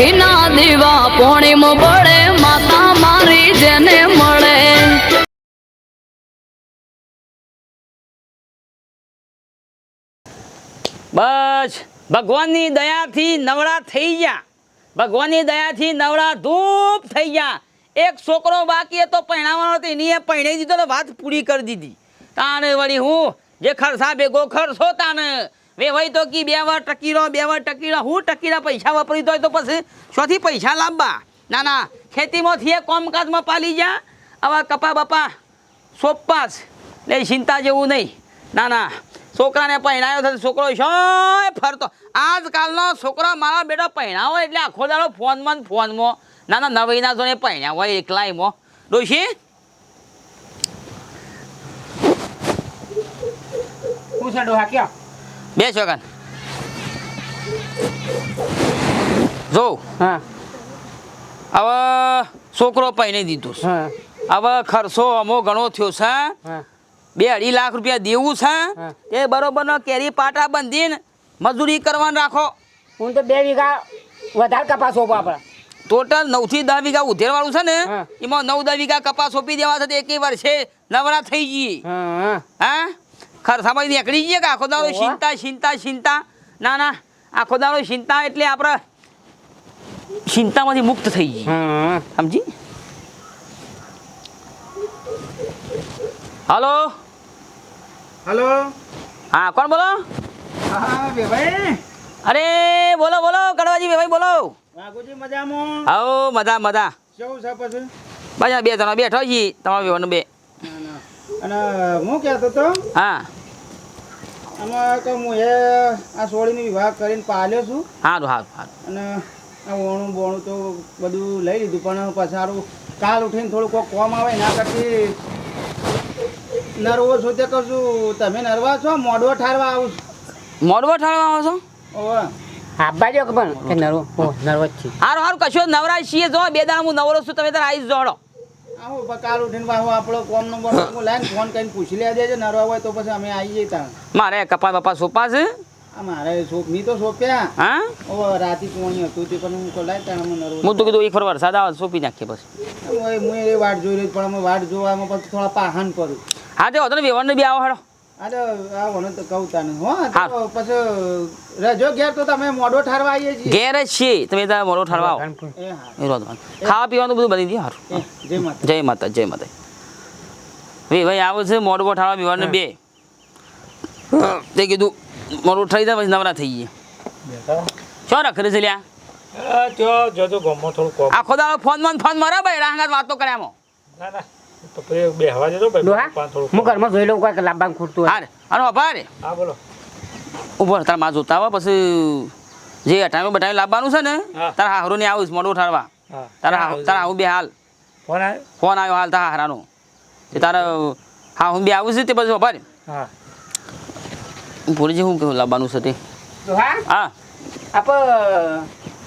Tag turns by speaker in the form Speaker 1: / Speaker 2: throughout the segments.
Speaker 1: ઘીના દીવા પોણીમ પડે માતા મારી જેને મળે.
Speaker 2: બસ, ભગવાનની દયાથી નવરા થઈ ગયા. ભગવાનની દયાથી નવરા ધૂપ થઈ ગયા. એક છોકરો બાકી હતો પહેણાવાનો હતો, એની એ પરણાઈ દીધો ને વાત પૂરી કરી દીધી. તાને વળી હું, જે ખર્ચા ભેગો ખરસો તાને વેવાઈ તો કી, બે વાર ટકી રહો બે વાર ટકી રહો હું ટકીરા પૈસા વાપરી તો તો પછી શોથી પૈસા લાવવા ના ના. ખેતીમાંથી એ કોમકાજમાં પાલી જા. આવા કપા બપા સોપાસ એટલે ચિંતા જેવું નહીં. ના ના. છોકરાને પહેણાયો થતો છોકરો શોય ફરતો. આજકાલનો છોકરો મારા બેટો પહેણાવો એટલે આખો દાડો ફોનમાં ફોનમાં. ના ના, નવીના જોડે પહેણ્યા હોય એકલાયમાં ડોશી?
Speaker 3: શું છે, ડોહા, ક્યાં?
Speaker 2: બે છોકરા જો.
Speaker 3: હા.
Speaker 2: હવે છોકરો પહેણી દીધું છે. હવે ખર્ચો અમો ઘણો થયો છે બે અઢી લાખ રૂપિયા દેવું છે
Speaker 3: એ
Speaker 2: એ બરોબરનો કેરી પાટા બંધીને મજૂરી કરવાનું રાખો.
Speaker 3: હું તો બે વીઘા વધારે કપાસ સોંપો આપણે
Speaker 2: ટોટલ નવથી દસ વીઘા ઉધેરવાળું છે ને એમાં નવ દસ વીઘા કપાસ સોંપી દેવા છે તો એકે વર્ષે નવરા થઈ જઈએ.
Speaker 3: હા. હા?
Speaker 2: ખરસામાં નીકળી જઈએ કે આખો દાડો ચિંતા ચિંતા ચિંતા ના ના આખો દાડો ચિંતા એટલે આપણે ચિંતામાંથી મુક્ત થઈ જઈએ સમજી? હલો?
Speaker 4: હલો?
Speaker 2: હા કોણ બોલો? અરે બોલો બોલો કડવાજી ભાઈ બોલો.
Speaker 4: મજામાં?
Speaker 2: આવો મજા મજા.
Speaker 4: કેવું છે પછી?
Speaker 2: બાજા બે જણા બેઠો છીએ તમારા બે.
Speaker 4: અને હું કહેતો તો?
Speaker 2: હા.
Speaker 4: આમાં કે હું એ આ સોળીનો વિવાહ કરીને પાલ્યો છું.
Speaker 2: સારું સારું સારું
Speaker 4: અને આ ઓણું બોણું તો બધું લઈ લીધું પણ પછી સારું કાલ ઉઠીને થોડું કોક કોમ આવે ના કરતી નરવો છો તે કહું છું તમે નરવા છો? મોડવો ઠારવા આવું છું.
Speaker 2: મોડવો ઠાળવા આવો છો?
Speaker 4: ઓવે.
Speaker 3: આબાજો પણ કે નરવો? નરવો જ છે.
Speaker 2: સારું હારું કશો નવરા છીએ જો બે દાડા હું નવરો છું તમે તાર આવીશ જોડો.
Speaker 4: આવું પણ કાલ ઉઠીને પાછો આપણો કોમ નંબર હું. લાઈન ફોન કરીને પૂછી લે દેજે નરવા હોય તો પછી અમે આવી જઈએ ત્યાં.
Speaker 2: મારે કપા બપા સોપા છે?
Speaker 4: આ મારે સોપની તો સોપ્યા.
Speaker 2: હા?
Speaker 4: ઓ રાતી પોણી હતું તે પણ હું તો ત્યાં અમે નરવો
Speaker 2: હું તો કીધું એક વાર વરસાદ આવે સોપી નાખીએ બસ
Speaker 4: હું એ વાટ જોઈ રહી પણ અમે વાટ જોવામાં પછી થોડા પાહન કરું.
Speaker 2: હા તે વધુ વ્યવહારને બી આવો હેડો.
Speaker 4: અરે આ તો કહું તાને હો પછી રજો ઘેર તો તમે મોડો ઠારવા આવીએ છીએ.
Speaker 2: ઘેર જ છીએ. તમે ત્યાં મોડો ઠારવા આવો.
Speaker 4: એ હા.
Speaker 2: એ રોજ ખાવા પીવાનું બધું બની દે સારું
Speaker 4: જય માતા
Speaker 2: જય માતા જય માતા ભાઈ ભાઈ આવું છે મોડવો ઠારવા પીવાને બે. તે કીધું મોડું થઈ જાય પછી નવરા થઈ ગયા શું રખડે છે લ્યા? આખો દાડો ફોનમાં ફોન મારા ભાઈ રાહંગાત વાતો કર્યા
Speaker 5: ના ના. તો પછી બે હવા જતો ભાઈ પાંચ થોડું
Speaker 3: હું ઘરમાં જોઈ લઉં કોઈ લાંબા ખૂટતું
Speaker 2: હારે અરે રે
Speaker 5: હા બોલો.
Speaker 2: ઊભો તારમાં જોતા આવા પછી જે અટાણું બટાણું લાવવાનું છે ને તારા હારું ને આવું મોડું ઠાળવા તારા તારા હું બે હાલ.
Speaker 5: ફોન આવ્યો
Speaker 2: ફોન આવ્યો હાલ તારા હારાનો તે તારા હા હું બે આવું છું તે પછી બાપા રે
Speaker 5: હા.
Speaker 2: હું કેવું લાવવાનું છે તે? હા.
Speaker 3: આપ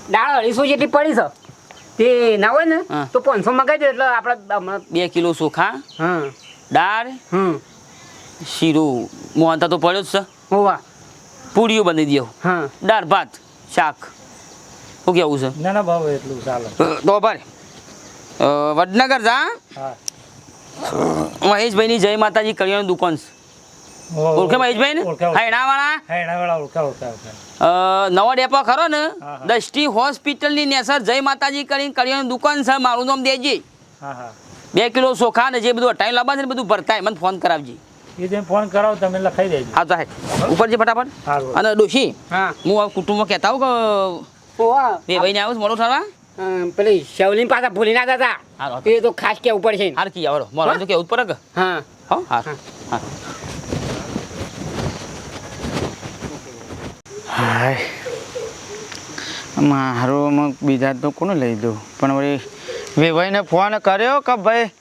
Speaker 3: દાળ અઢીસો જેટલી પડી છે. તે ના હોય ને તો પાંચસો મંગાવી દે એટલે આપણે
Speaker 2: બે કિલો ચોખા
Speaker 3: હા.
Speaker 2: દાળ
Speaker 3: હમ.
Speaker 2: શીરું મોહનતા તો પડ્યો જ છે.
Speaker 3: હોવા.
Speaker 2: પૂરીઓ બની દઉં
Speaker 3: હા.
Speaker 2: દાળ ભાત શાક. શું કેવું છે?
Speaker 5: ના ના ભાવ એટલું ચાલે.
Speaker 2: તો ભાઈ વડનગર જા. મહેશભાઈની જય માતાજી કરિયાણું દુકાન છે. ઓળખે મહેશભાઈ ને?
Speaker 5: હેણાવાળા ઓળખે.
Speaker 2: હા
Speaker 5: હા ઓળખા
Speaker 2: નવો ડેપો ખરો ને? દ્રષ્ટિ હોસ્પિટલની નેસર જય માતાજી કરીને કરિયાણાની દુકાન છે મારું નામ દેજે.
Speaker 5: હા હા.
Speaker 2: બે કિલો ચોખા ને જે બધું અટાઈ લાવવા છે ને બધું ભરતાય મને ફોન કરાવજે.
Speaker 5: એ જેમ ફોન કરાવો તમે લખાઈ દેજો.
Speaker 2: હા સાહેબ ઉપર જે ફટાફટ. અને ડોશી
Speaker 3: હા.
Speaker 2: હું આ કુટુંબમાં કહેતા હોઉં કે બે ભાઈને આવું મોડો
Speaker 3: થવા? પેલી શવલીન પાછા ભૂલી ના જતા. એ તો ખાસ કેવું પડશે.
Speaker 2: હાર કી આવો મોડું તો કેવું પડે કે?
Speaker 3: હા.
Speaker 2: હા.
Speaker 6: હાય મારું બીજા તો કોને લઈ દઉં? પણ વળી વેભાઈને ફોન કર્યો કે ભાઈ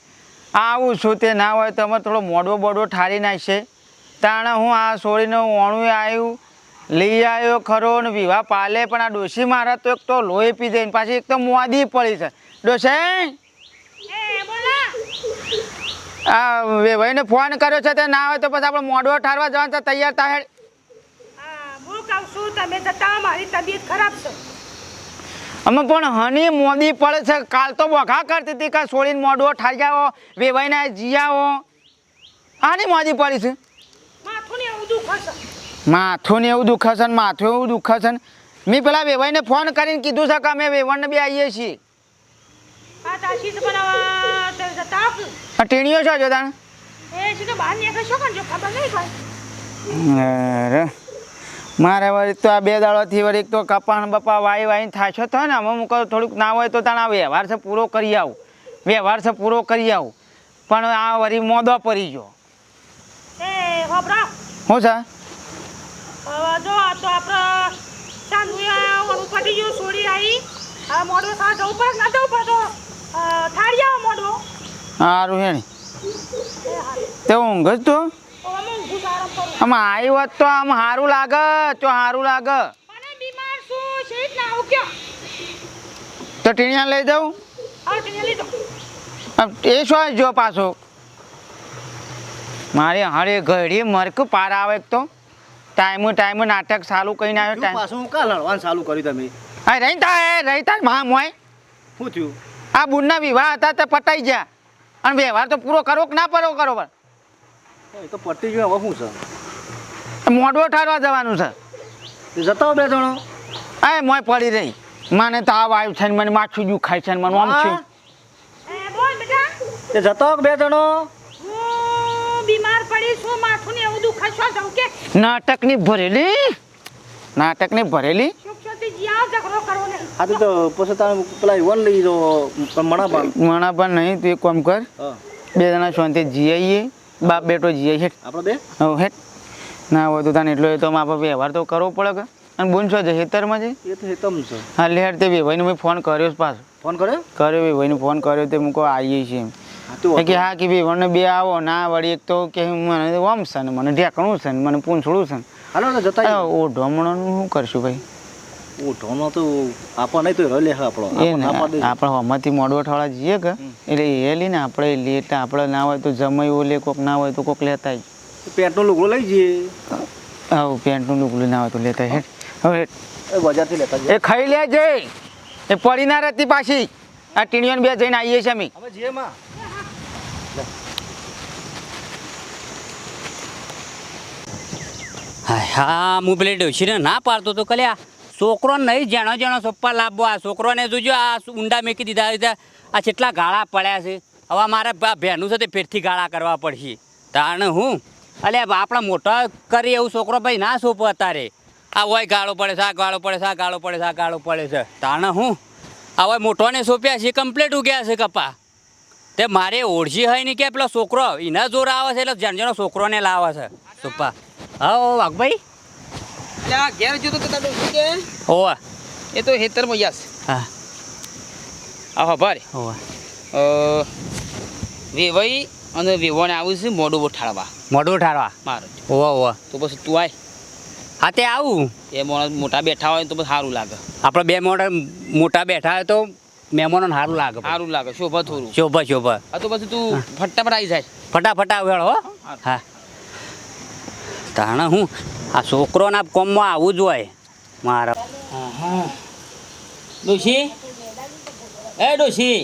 Speaker 6: આવું છું તે ના હોય તો અમે થોડો મોડો બોડો ઠારી નાખશે તાણે હું આ છોડીને ઓણું આવ્યું લઈ આવ્યો ખરો ને વિવાહ પાલે પણ આ ડોસી મારા તો એક તો લોહી પી ને પાછી એક તો મોદી પડી છે. ડોસે આ વેવાઈને ફોન કર્યો છે તે ના હોય તો પછી આપણે મોડો ઠારવા જવાનું છે તૈયાર થાય
Speaker 7: છું તમે જતા મારી તબિયત ખરાબ છે.
Speaker 6: અમે પણ હની મોદી પડે છે. કાલ તો બોખા કરતી હતી કે સોળીને મોઢો ઠાઈ જાઓ વેવાઈને જીયાઓ આની મોદી પડી છે? માથું ને એવું દુખે છે ને માથું એવું દુખે છે મેં પેલા વેવાઈને ફોન કરીને કીધું છે કે અમે વેવાણને બી આવીએ છીએ.
Speaker 7: આ તાશી બનાવવા જતા
Speaker 6: આ ટીણીઓ છો જો તાણ
Speaker 7: એ છે કે બહાર નીકળશો કરજો ખબર નહીં.
Speaker 6: અરે. મારે વળી તો આ બે દાડોથી વળી તો કપાણ બપા વાઈ વાઈ થાશો તો ને અમુક થોડુંક ના હોય તો તાણ આ વ્યવહાર છે પૂરો કરી આવું. વ્યવહાર છે પૂરો કરી આવું. પણ આ વળી મોદો પડી ગયો. હું છે?
Speaker 7: જો તો આપણે ચાંદુયા ઓલું ગયું સોડી આવી હવે મોડો થવા જવું પડે ના જવું પડે થાળી આવો મોડો
Speaker 6: સારું હે ને
Speaker 7: એ હારું.
Speaker 6: તે ઊંઘ જ તો
Speaker 7: તો અમે ઊંઘું છું, આરામ કરું
Speaker 6: આમ આવી વાત તો આમ સારું લાગે તો સારું લાગે.
Speaker 7: મને બીમાર છું શેઠ ના આવું
Speaker 6: તો ટીણિયા લઈ જાઉં? એ શું જો પાછો? મારે હરે ઘડી મરક પાર આવે એક તો. ટાઈમ ટાઈમ નાટક ચાલુ કરીને આવ્યો ટાઈમ.
Speaker 4: પાછું હું કા લડવાનું ચાલુ કર્યું તમે?
Speaker 6: હા રહી તા એ રહી તા મા મોય
Speaker 4: શું થયું?
Speaker 6: આ બુનના વિવાહ હતા તે પટાઈ ગયા. અને વ્યવહાર તો પૂરો કરો કે ના પરો કરો પણ
Speaker 4: એ તો પટી ગયું હવે શું
Speaker 6: મોઢો ઠારવા જવાનું છે.
Speaker 4: છે તે જતા બે જણો?
Speaker 6: એ મોય પડી રહી. મને તાવ આવ્યું છે ને મને માથું દુખાય છે મને આમ છું
Speaker 7: એ જતો
Speaker 4: તે જતા બે જણો?
Speaker 7: હું બીમાર પડી છું માથું ને એવું દુખે છો જવું કે?
Speaker 6: નાટકની ભરેલી? ભરેલી?
Speaker 7: ઝઘડો કરવો નહીં
Speaker 4: હા તો પછી તારે પેલા વન લઈ જો મણા પાલ
Speaker 6: મણા પણ નહીં તું એક કામ કર. બે જણા શાંતિ જીઆઈએ. બાપ બેટો જઈએ હેઠ
Speaker 4: આપણો બે
Speaker 6: હવે હેઠ ના હોય તો તને એટલો એ તો મારા વ્યવહાર તો કરવો પડે કે. અને બોન છો ખેતરમાં છે?
Speaker 4: એ તો હેતમ છે.
Speaker 6: હા લેટ તે ભાઈને મેં ફોન કર્યો છે પાછો.
Speaker 4: ફોન કર્યો?
Speaker 6: કર્યો ભાઈને ફોન કર્યો તે મૂકો આવીએ છીએ
Speaker 4: હા
Speaker 6: કે હા કે ભાઈ બે આવો ના વળી એક તો કે મને ઓમ છે ને મને ઢેકણું છે ને મને પૂંછડું છે ને.
Speaker 4: હાલો જતા
Speaker 6: ઓ ઢોમણાનું શું કરશું ભાઈ?
Speaker 4: ઢોનો તો આપા નહીં તો રલે હા આપણો.
Speaker 6: આપણે હમણાંથી મોડો અઠવાડા જઈએ કે? એટલે એ લઈને આપણે લઈએ એટલે આપણે ના હોય તો જમાયું લે કોક ના હોય તો કોક લેતા
Speaker 4: પેન્ટનો લુગડો લઈ જઈએ.
Speaker 6: આવું પેન્ટનું લુગડું ના હોય તો લેતા હેઠ હવે
Speaker 4: એ બજારથી લેતા જઈએ
Speaker 6: એ ખાઈ લેજે એ પડી ના રહેતી પાછી. આ ટીણીઓને બે જઈને આવીએ છીએ અમે.
Speaker 4: હવે જઈએ માં.
Speaker 3: હા હા હું પેલી ડોશીને ના પાડતો તો કલ્યા. છોકરો નહીં, જેણો જેણો સોપ્પા લાવવો, આ છોકરોને જોજો, આ ઊંડા મેકી દીધા દીધા આ કેટલા ગાળા પડ્યા છે. હવે મારે બહેનું છે તે ફેરથી ગાળા કરવા પડશે. તાણે હું? અલે આપણા મોટા કરીએ એવું છોકરો ભાઈ ના સોંપો અત્યારે. આ હોય ગાળો પડે છે, આ ગાળો પડે છે, આ ગાળો પડે છે, આ ગાળો પડે છે. તાણે હું? આ હોય મોટોને સોંપ્યા છે કમ્પ્લીટ ઉગ્યા છે કપા. તે મારે ઓળજી હોય ને કે પેલો છોકરો, એના જોર આવે છે, એટલે જણ જણો છોકરોને લાવે છે. સોપા. હા વાઘભાઈ?
Speaker 2: ઘેર જોતો તો શું કે?
Speaker 3: હોવા.
Speaker 2: એ તો હેતરમાં યાસ
Speaker 3: હા.
Speaker 2: આહો ભાર
Speaker 3: હોવા.
Speaker 2: વેવાઈ અને વેવાને આવું છે મોઢું ઠાળવા
Speaker 3: મોઢું ઠાળવા
Speaker 2: મારો.
Speaker 3: હોવા હોવા.
Speaker 2: તો પછી તું આય.
Speaker 3: હા તે આવું.
Speaker 2: એ મોણ મોટા બેઠા હોય તો બસ સારું લાગે.
Speaker 3: આપણે બે મોટા મોટા બેઠા હોય તો મહેમાનો સારું લાગે
Speaker 2: સારું લાગે શોભા થોડું.
Speaker 3: શોભા શોભા.
Speaker 2: આ તો પછી તું ફટાફટ આવી જાય.
Speaker 3: ફટાફટ આવેલો હો. હા. તાણા હું આ છોકરોના કોમમાં આવું જ હોય. મારા.
Speaker 2: ડોશી? એ ડોશી.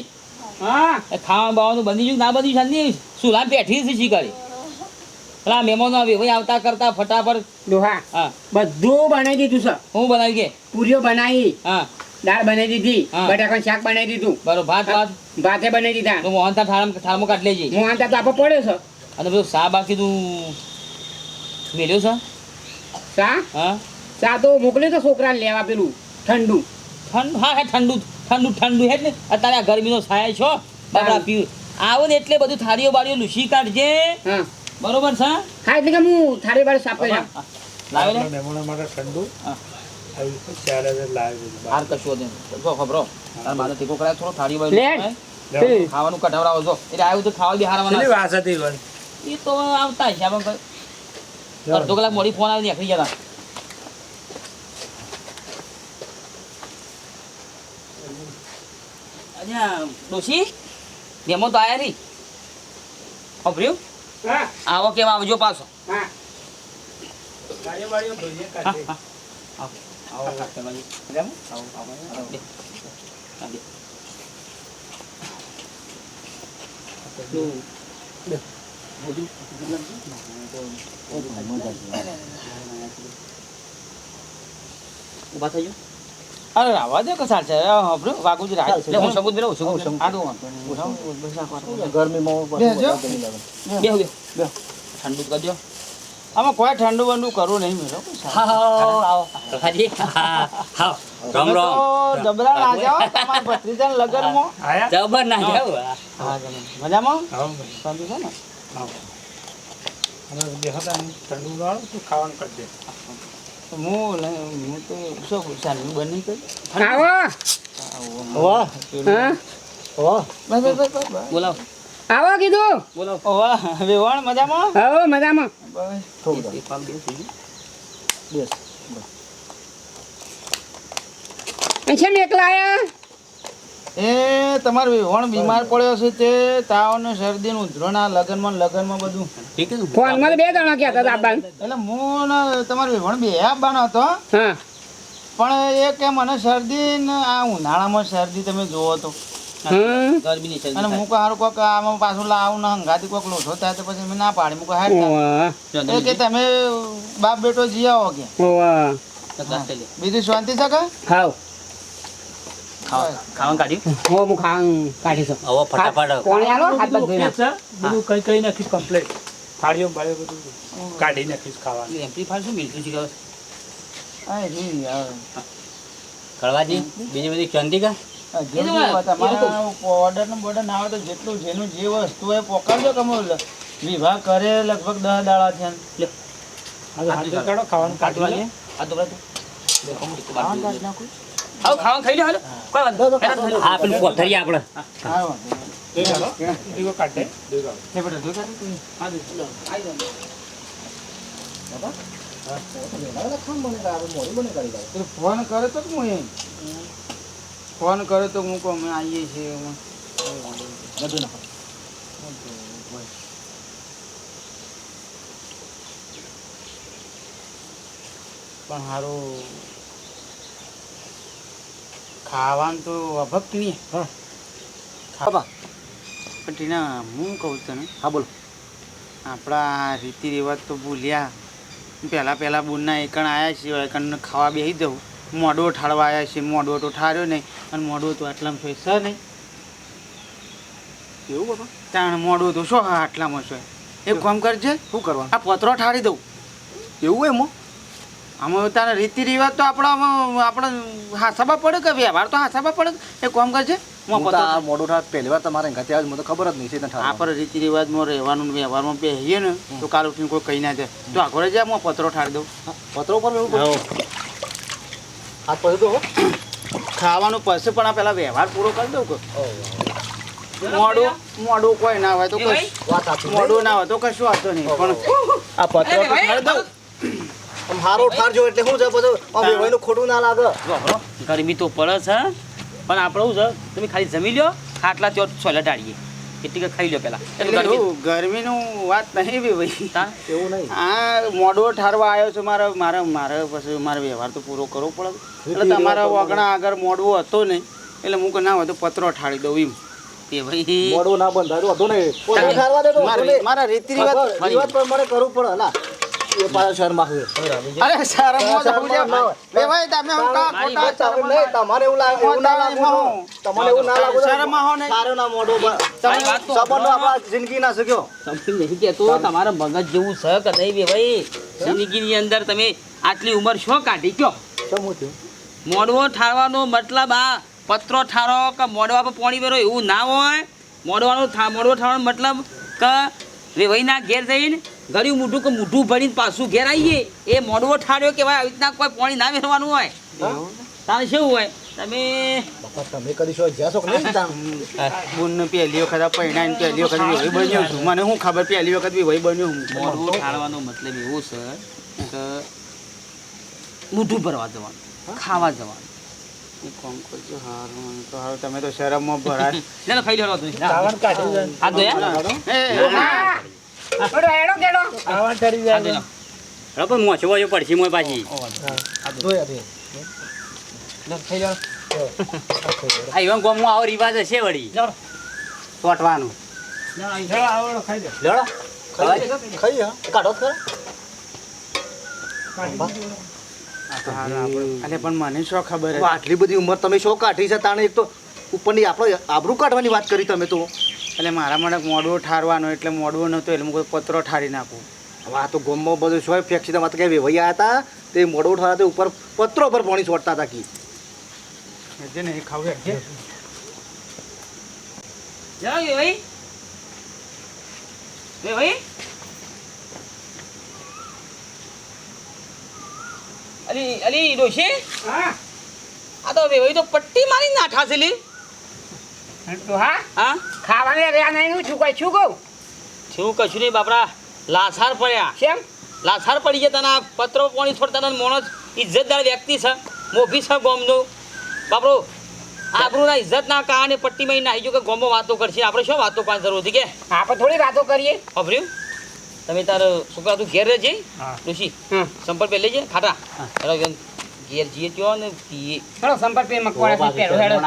Speaker 3: હા?
Speaker 2: એ ખાવા બાવાનું બંધી ગયું ના બંધી શાંતિ. સુલા બેઠી છે શીખરી પેલા મહેમાનો આવી ભાઈ આવતા કરતા ફટાફટ.
Speaker 3: ડોહા
Speaker 2: હા.
Speaker 3: બધું બનાવી દીધું સર
Speaker 2: હું બનાવી કે?
Speaker 3: પૂરીઓ બનાવી
Speaker 2: હા.
Speaker 3: દાળ બનાવી દીધી
Speaker 2: હા.
Speaker 3: બટાકાનું શાક બનાવી દીધું.
Speaker 2: બરોબર ભાત ભાત.
Speaker 3: ભાતે બનાવી દીધા.
Speaker 2: તો મોહનતા ઠારમ ઠારમાં કાઢ લેજે.
Speaker 3: હું આતા તો આપો પડ્યો છે.
Speaker 2: અને બધું સા બાકી તું મેલ્યો છે? હા?
Speaker 3: શા તો મોકલ્યો તો છોકરાને લેવા પેલું ઠંડુ.
Speaker 2: ઠંડુ હા હા ઠંડુ ઠંડુ ઠંડુ હે ને અત્યારે આ ગરમીનો છાયા છો બાબડા પીવું. આવો ને એટલે બધું થાળીઓ બાળીઓ લૂસી કાઢજે. બરોબર છે?
Speaker 3: હા એટલે કે હું થાળી બાળી સાફ કરી
Speaker 2: લાવે ને?
Speaker 5: મહેમાનો માટે ઠંડુ.
Speaker 2: હાર કશું હતું જો ખબરો મારે ટેકો કરાય થોડો થાળી બાળી ખાવાનું કઢાવડાવો જો. એટલે આવ્યું તો ખાવા બી હારવાના એ તો આવતા આપણે અડધો કલાક મોડી ફોન આવી નીકળી જતા અચ્છા ડોશી મેમો તો આયા નહીં અભર્યું આવો કેવા આવજો પાછો. આવો. ઊભા થઈ
Speaker 6: અરે રાવા દે કે છે હબરો વાગુજી રાખ
Speaker 2: લે, હું સબૂત બેલો, હું સબૂત બેલો.
Speaker 6: આ તો વાંધો નહીં. બેહજો.
Speaker 2: બેહો, બેહો. ઠંડુ જ કરજો.
Speaker 6: આમાં કોઈ ઠંડુ બંડુ કરવું નહીં મેરો
Speaker 2: હા, હા, આવો, આવો. પ્રભાજી.
Speaker 3: હા, હા. રામ રામ
Speaker 6: જબરા ના જાઓ તમારા ભત્રીજાના લગનમાં
Speaker 3: જબર ના જાવ
Speaker 6: મજામાં
Speaker 5: આવો
Speaker 6: છે ને
Speaker 5: આવો. નહીં. ઠંડુ વાળો તું ખાવાનું કરી દે.
Speaker 6: તો હું હું તો શું સાંજનું બની કરી? બસ
Speaker 2: બોલાવો.
Speaker 8: આવો કીધું.
Speaker 2: બોલાવો.
Speaker 6: વાહ વેવાણ મજામાં?
Speaker 8: આવો મજામાં.
Speaker 6: બસ.
Speaker 2: એક પાક બેસો, થઈ ગયું.
Speaker 8: છે એકલા આયા?
Speaker 6: એ તમારો વિવણ બીમાર પડ્યો છે તે તાવ ને શરદી નું ઉધરોના લગનમાં લગન લગનમાં બધું.
Speaker 2: ઠીક છે
Speaker 8: ફોનમાં બે જણા કહેતા હતા આપવાનું
Speaker 6: એટલે હું તમારો વેવાણ બે આબાનો હતો.
Speaker 8: હા.
Speaker 6: પણ એ કે મને શરદી ને આ ઉનાળામાં શરદી તમે જોવો તો.
Speaker 2: ગરમીની શરદી
Speaker 6: અને હું હારું કોક આમાં પાછું લાવું ને હંગાથી કોક લોઠો થાય તો પછી મેં ના પાડી. મૂકો હાડ
Speaker 8: ઓવા.
Speaker 6: એ કે તમે બાપ બેટો જી આવો કે. બીજું શાંતિ છે કે?
Speaker 8: હાવ.
Speaker 2: ખાવાનું કાઢ્યું?
Speaker 8: હો હું ખાં કાઢીશું.
Speaker 3: હવે ફટાફટ
Speaker 8: કોણે આલો? હાથ પગ ધોઈ
Speaker 5: બધું કઈ કઈ નાખીશ કમ્પ્લેટ થાળીઓ બાળીઓ બધું કાઢી નાખીશ ખાવાનું.
Speaker 2: એમ્પ્લીફાયર શું મિલતું છે કે હવે?
Speaker 6: હા એ જી આવે.
Speaker 3: કળવાજી બીજી બધી શાંતિ કા
Speaker 6: આ જે બી હોય તમારા ઓર્ડર ને બોર્ડર ના આવે તો જેટલું જેનું જે વસ્તુ એ પોકાડજો કે અમે વિભાગ કરે લગભગ દસ દાડા થયા
Speaker 5: ખાવાનું કાઢવા
Speaker 2: આ તો
Speaker 6: ખાવાનું કાઢી નાખું.
Speaker 2: આવો, ખાવાનું ખાઈ લે હાલો. કોઈ વાંધો.
Speaker 3: હા પેલું કોઠરી આપણે
Speaker 6: ફોન કરે તો હું ફોન કરે તો હું કહું અમે આવીએ છીએ બધું. પણ હારું ખાવાનું તો અભક્ત નહીં. ખાવા. પણ ટીના હું કહું તને?
Speaker 2: હા બોલો.
Speaker 6: આપણા રીતિ રિવાજ તો ભૂલ્યા. પહેલાં પહેલાં બુનના એકણ આવ્યા છીએ એકણને ખાવા બેસી દઉં. મોડો ઠાળવા આવ્યા છીએ મોડો તો ઠાર્યો નહીં અને મોડો તો આટલામાં છે સર નહીં.
Speaker 5: એવું બાબા
Speaker 6: તાણ મોડો તો શું હા આટલામાં છે એક કામ કરજે.
Speaker 5: શું કરવાનું?
Speaker 6: આ પત્રો ઠારી દઉં.
Speaker 5: એવું એમાં
Speaker 6: આમાં તારા રીતિ રિવાજ તો આપણા આપણે હાસાબા પડે કે વ્યવહાર તો હાસાબા પડે એક કોમ કરજે
Speaker 5: મોડું રાત પહેલી વાર તમારે ઘાતે આવ્યું મને ખબર જ નહીં છે
Speaker 6: આપણે રીતિ રિવાજમાં રહેવાનું વ્યવહારમાં બેસીએ ને તો કાલ ઉઠીને કોઈ કહી ના જાય. તો આખો જાય હું પત્રો ઠાડી દઉં.
Speaker 5: પત્રો પર એવું હાથ પછી તો
Speaker 6: ખાવાનું પછી પણ આ પેલા વ્યવહાર પૂરો કરી દઉં કે. મોડું મોડું કોઈ ના હોય તો મોડું ના હોય તો કશું વાંધો નહીં પણ આ પત્રો તો ઠારી દઉં.
Speaker 5: આમ ઠાર જો એટલે શું છે? બધું આમ વેવાઈનું ખોટું ના લાગે.
Speaker 2: ગરમી તો પડે છે પણ આપણે શું છે તમે ખાલી જમી લ્યો ખાટલા ત્યાં છોલા ટાળીએ એટલી કે ખાઈ લો પેલા ગરમી
Speaker 6: નું ગરમીનું વાત નહીં બી ભાઈ.
Speaker 5: એવું નહીં.
Speaker 6: આ મોડો ઠારવા આવ્યો છે મારે મારે મારે પછી મારે વ્યવહાર તો પૂરો કરવો પડે. એટલે તમારા વગણા આગળ મોડવો હતો નહીં એટલે હું કે ના હોય તો પત્રો ઠાળી દઉં એમ.
Speaker 2: એ ભાઈ
Speaker 5: મોડું ના બંધાય નહીં.
Speaker 6: મારા રીતિ રિવાજ
Speaker 5: રિવાજ પ્રમાણે કરવું પડે એ પાછા શહેરમાં છે.
Speaker 6: અરે સારા મોજ આવું છે
Speaker 5: ના
Speaker 6: ભાઈ તમે હું કા ખોટા
Speaker 5: ચાલે નહીં, તમારે એવું લાગે એવું ના લાગે તમને એવું ના લાગે.
Speaker 6: શરમ આવો નહીં.
Speaker 5: સારો ના મોઢો બ-
Speaker 2: મારી વાત તો
Speaker 5: સંબંધો આપણા જિંદગી ના શક્યો
Speaker 2: તમે નહીં કહેતો તમારા મગજ જેવું છે કે નહીં બે ભાઈ? જિંદગીની અંદર તમે આટલી ઉંમર શું કાઢી કયો મોડવો ઠારવાનો મતલબ આ પત્રો ઠારો કે મોડવા પર પોણી વેરો એવું ના હોય? મોડવાનો થા- મોડવો ઠારવાનો મતલબ કે વેવાઈના ઘેર જઈને ગળ્યું મૂઠું કે મૂઠું ભરીને પાછું ઘેર આવીએ. એ મોડવો ઠાડ્યો કે ભાઈ આવી રીતના કોઈ પાણી ના મેળવાનું હોય. તારે શું હોય? તમે
Speaker 5: તમે કરી શું જ્યાં કે નહીં?
Speaker 6: બુન પહેલી વખત આ પરણાઈને પહેલી વખત વહી બન્યો છું. મને શું ખબર પહેલી વખત બી વહી બન્યો હું?
Speaker 2: મોડવો ઠાડવાનો મતલબ એવો છે કે મૂઠું ભરવા જવાનું ખાવા જવાનું.
Speaker 6: તમે તો શરમમાં ભરાય.
Speaker 2: ખાઈ લો
Speaker 8: ઓડો હેડો કેડો
Speaker 2: લો.
Speaker 3: પડશે મોય પાછી. આ ઈવન આવો રિવાજ વળી.
Speaker 5: ખાઈ દે
Speaker 8: લેડો
Speaker 4: ખાઈ કાઢો ખરા.
Speaker 6: અરે પણ મને શું ખબર
Speaker 4: આટલી બધી ઉંમર તમે શો કાઢી છે તાણે એક તો ઉપરની આપણે આબરૂ કાઢવાની વાત કરી તમે તો.
Speaker 6: એટલે મારા મને મોડવો ઠારવાનો એટલે મોડવો નહોતો એટલે હું કોઈ પતરો ઠારી નાખું.
Speaker 4: હવે આ તો ગોમો બધું શું ફેક્સી તમારે કંઈ વેવાઈ હતા તે મોડો ઠારતા તે ઉપર પત્રો પર પાણી છોડતા હતા કી.
Speaker 6: જે ને ખાવું
Speaker 2: અલી અલી ડોશી.
Speaker 8: હા.
Speaker 2: આ તો વેવાઈ તો પટ્ટી મારી નાઠા છે લી.
Speaker 8: તો હા?
Speaker 2: હા?
Speaker 8: ખાવાને રહ્યા નહીં હું છું કોઈ છું કહું?
Speaker 2: શું કશું નહીં બાપરા લાસાર પડ્યા.
Speaker 8: કેમ?
Speaker 2: લાસાર પડી ગયા તને પત્રો પાણી છોડતા તને મોણસ ઇજ્જતદાર વ્યક્તિ છે મોભી છે ગોમનો. બાપરો આપણું ઇજ્જત ના કારણે પટ્ટીમાં નાહી ગયો કે ગોમો વાતો કરશે. આપણે શું વાતો કરવાની જરૂર હતી કે?
Speaker 8: આપણે થોડી વાતો કરીએ.
Speaker 2: અભર્યું? તમે તારો છોકરા તું ઘેર રહેજે.
Speaker 8: હમ.
Speaker 2: સંપર્ક પે લેજે. ખાટા. ઘેર જઈએ ત્યો ને પીએ.
Speaker 8: થોડો સંપર્ક પે મકવાડા થી પેરો
Speaker 3: હેડો.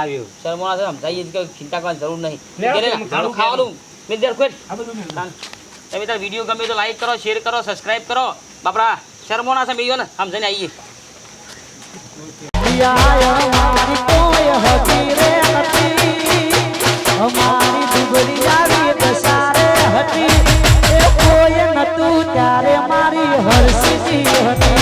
Speaker 2: શરમોણા છે સમજાઈએ કે ચિંતા કરવાની જરૂર નહીં. ઘેર
Speaker 8: ખાણું
Speaker 2: ખાવાનું મે દેર કોઈ તમે તાર વિડિયો ગમે તો લાઈક કરો શેર કરો સબસ્ક્રાઇબ કરો. બાપરા શરમોણા છે બીજો ને. સમજાઈને આવીએ અમારી
Speaker 9: કોઈ હતી રે હતી અમારી દુબળી આવી દસારે હતી. એ કોઈ નતું ત્યારે મારી હરસીજી હતી.